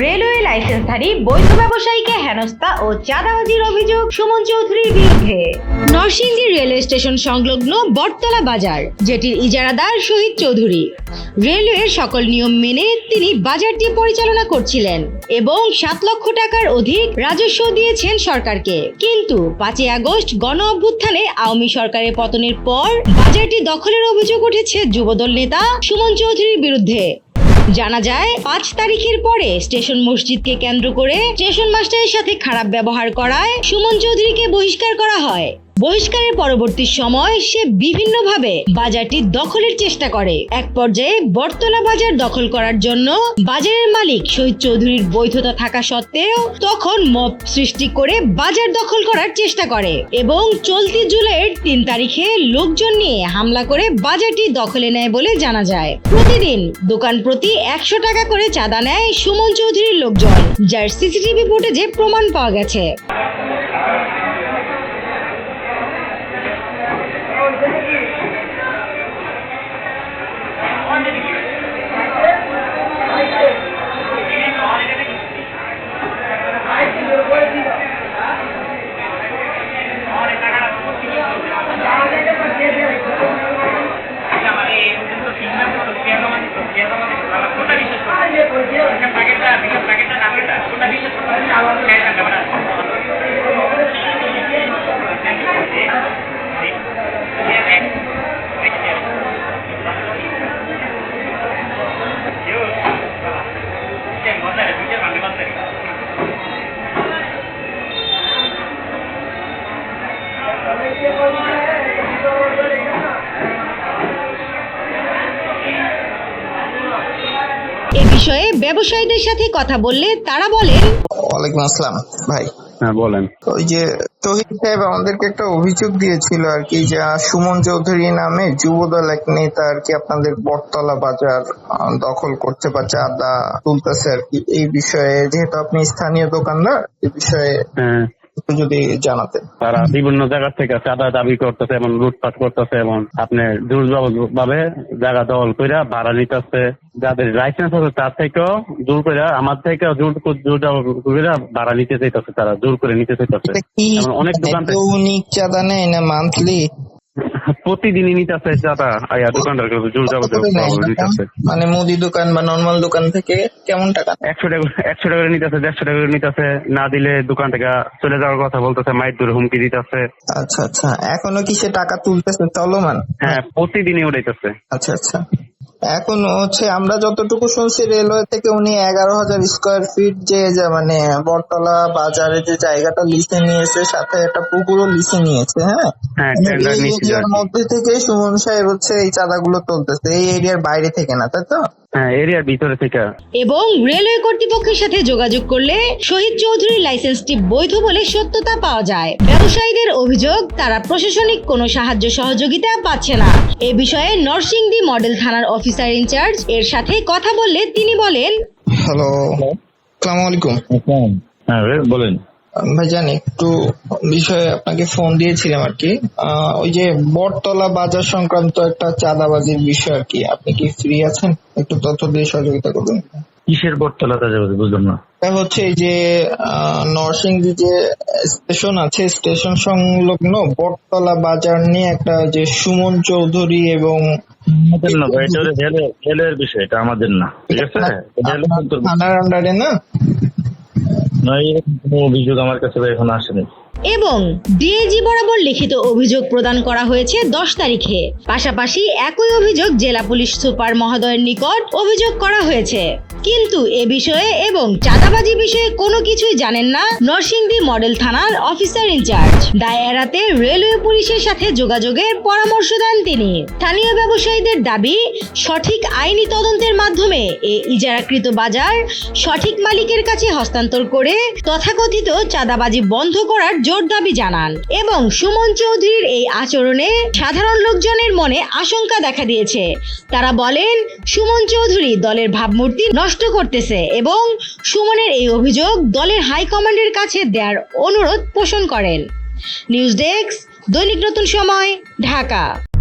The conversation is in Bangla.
রেলওয়ে লাইসেন্সধারী বৈধ ব্যবসায়ীকে হেনস্থা ও চাঁদাবাজির অভিযোগ সুমন চৌধুরীর বিরুদ্ধে। নরসিংদী রেলওয়ে স্টেশন সংলগ্ন বটতলা বাজার, যেটির ইজারাদার শহীদ চৌধুরী। রেলওয়ের সকল নিয়ম মেনে তিনি বাজারটি পরিচালনা করছিলেন এবং সাত লক্ষ টাকার অধিক রাজস্ব দিয়েছেন সরকারকে। কিন্তু পাঁচই আগস্ট গণ অভ্যুত্থানে আওয়ামী সরকারের পতনের পর বাজারটি দখলের অভিযোগ উঠেছে যুবদল নেতা সুমন চৌধুরীর বিরুদ্ধে। জানা যায়, পাঁচ তারিখের পরে স্টেশন মসজিদকে কেন্দ্র করে স্টেশন মাস্টারের সাথে খারাপ ব্যবহার করায় সুমন চৌধুরীকে বহিষ্কার করা হয়। বহিষ্কারের পরবর্তী সময় সে বিভিন্নভাবে বাজারটি দখলের চেষ্টা করে। এক পর্যায়ে বটতলা বাজার দখল করার জন্য বাজারের মালিক শহীদ চৌধুরীর বৈধতা থাকা সত্ত্বেও তখন মব সৃষ্টি করে বাজার দখল করার চেষ্টা করে এবং চলতি জুলাইয়ের তিন তারিখে লোকজন নিয়ে হামলা করে বাজারটি দখলে নেয় বলে জানা যায়। প্রতিদিন দোকান প্রতি একশো টাকা করে চাঁদা নেয় সুমন চৌধুরীর লোকজন, যার সিসিটিভি ফুটেজে প্রমাণ পাওয়া গেছে। এ বিষয়ে ব্যবসায়ীদের সাথে কথা বললে তারা বলেন ওয়ালাইকুম আসসালাম ভাই। হ্যাঁ বলেন। ওই যে তহিদ সাহেব আমাদেরকে একটা অভিযোগ দিয়েছিল আর কি যে সুমন চৌধুরী নামে যুবদল এক নেতা আর কি আপনাদের বটতলা বাজার দখল করছে বা চাঁদা তুলতেছে আর কি। এই বিষয়ে যেহেতু আপনি স্থানীয় দোকানদার এই বিষয়ে হ্যাঁ। একটু যদি জানাতেন। তারা বিভিন্ন জায়গা থেকে চাঁদা দাবি করতেছে এবং লুটপাট করতেছে এবং আপনি ভাবে জায়গা দল করে ভাড়া নিতেছে। যাদের লাইসেন্স আছে তার থেকেও দূর করে আমার থেকে জোর জোর করে ভাড়া নিতে চাইতেছে তারা জোর করে নিতে চাইতেছে। অনেক দোকান চাঁদা নেয় না মান্থলি প্রতিদিনই নিতেছে দাদা আয়া দোকানদার কাছে জোর জবরদস্তি মানে মুদি দোকান বা নর্মাল দোকান থেকে কেমন টাকা? একশো টাকা একশো টাকা করে নিতেছে দেড়শো টাকা করে নিতেছে না দিলে দোকান থেকে চলে যাওয়ার কথা বলতেছে মাইর দূরে হুমকি দিতেছে। আচ্ছা আচ্ছা। এখনও কি সে টাকা তুলতেছে চলমান? হ্যাঁ প্রতিদিনই উঠাইতেছে আচ্ছা আচ্ছা। এখন হচ্ছে আমরা যতটুকু শুনছি রেলওয়ে থেকে উনি এগারো হাজার স্কোয়ার ফিট যে মানে বটতলা বাজারে যে জায়গাটা লিসে নিয়েছে সাথে একটা পুকুরও লিসে নিয়েছে হ্যাঁ? হ্যাঁ মানে এরিয়ার মধ্যে থেকে সুমন সাহেব হচ্ছে এই চাঁদাগুলো তুলতেছে এই এরিয়ার বাইরে থেকে না তাই তো? হ্যাঁ এরিয়ার ভিতরে থেকে। এবং রেলওয়ে কর্তৃপক্ষের সাথে যোগাযোগ করলে শহীদ চৌধুরীর লাইসেন্সটি বৈধ বলে সত্যতা পাওয়া যায়। ব্যবসায়ীদের অভিযোগ তারা প্রশাসনিক কোনো সাহায্য সহযোগিতা পাচ্ছে না। এ বিষয়ে নরসিংদী মডেল থানার অফিসার ইনচার্জ এর সাথে কথা বললে তিনি বলেন হ্যালো আসসালামু আলাইকুম হ্যাঁ বলেন। ভাইজান একটু বিষয়ে আপনাকে ফোন দিয়েছিলাম আর কি ওই যে বটতলা বাজার সংক্রান্ত একটা চাঁদাবাজির বিষয় আর কি আপনি কি ফ্রি আছেন? একটু তথ্য দিয়ে সহযোগিতা করবেন? কিসের বটতলাতে যাবে বুঝলাম না। হচ্ছে এই যে নরসিংদী যে স্টেশন আছে স্টেশন সংলগ্ন বটতলা বাজার নিয়ে একটা যে সুমন চৌধুরী এবং আমাদের না এটা বিষয় এটা আমাদের না। ঠিক আছে। থানার আন্ডারে না? অভিযোগ আমার কাছে এখন আসেনি। এবং ডিএজি বরাবর লিখিত অভিযোগ প্রদান করা হয়েছে দশ তারিখে। পাশাপাশি একই অভিযোগ জেলা পুলিশ সুপার মহোদয়ের নিকট অভিযোগ করা হয়েছে। কিন্তু এ বিষয়ে এবং চাঁদাবাজি বিষয়ে কোনো কিছুই জানেন না নরসিংদী মডেল থানার অফিসার ইনচার্জ দায় এড়াতে রেলওয়ে পুলিশের সাথে যোগাযোগের পরামর্শ দেন তিনি। স্থানীয় ব্যবসায়ীদের দাবি, সঠিক আইনি তদন্তের মাধ্যমে এ ইজারাকৃত বাজার সঠিক মালিকের কাছে হস্তান্তর করে তথাকথিত চাঁদাবাজি বন্ধ করার জোর দাবি জানান এবং সুমন চৌধুরীর এই আচরণে সাধারণ লোকজনের মনে আশঙ্কা দেখা দিয়েছে। তারা বলেন, সুমন চৌধুরী দলের ভাবমূর্তি নষ্ট করতেছে এবং সুমনের এই অভিযোগ দলের হাইকমান্ডের কাছে দেয়ার অনুরোধ পোষণ করেন। নিউজ ডেস্ক দৈনিক নতুন সময়, ঢাকা।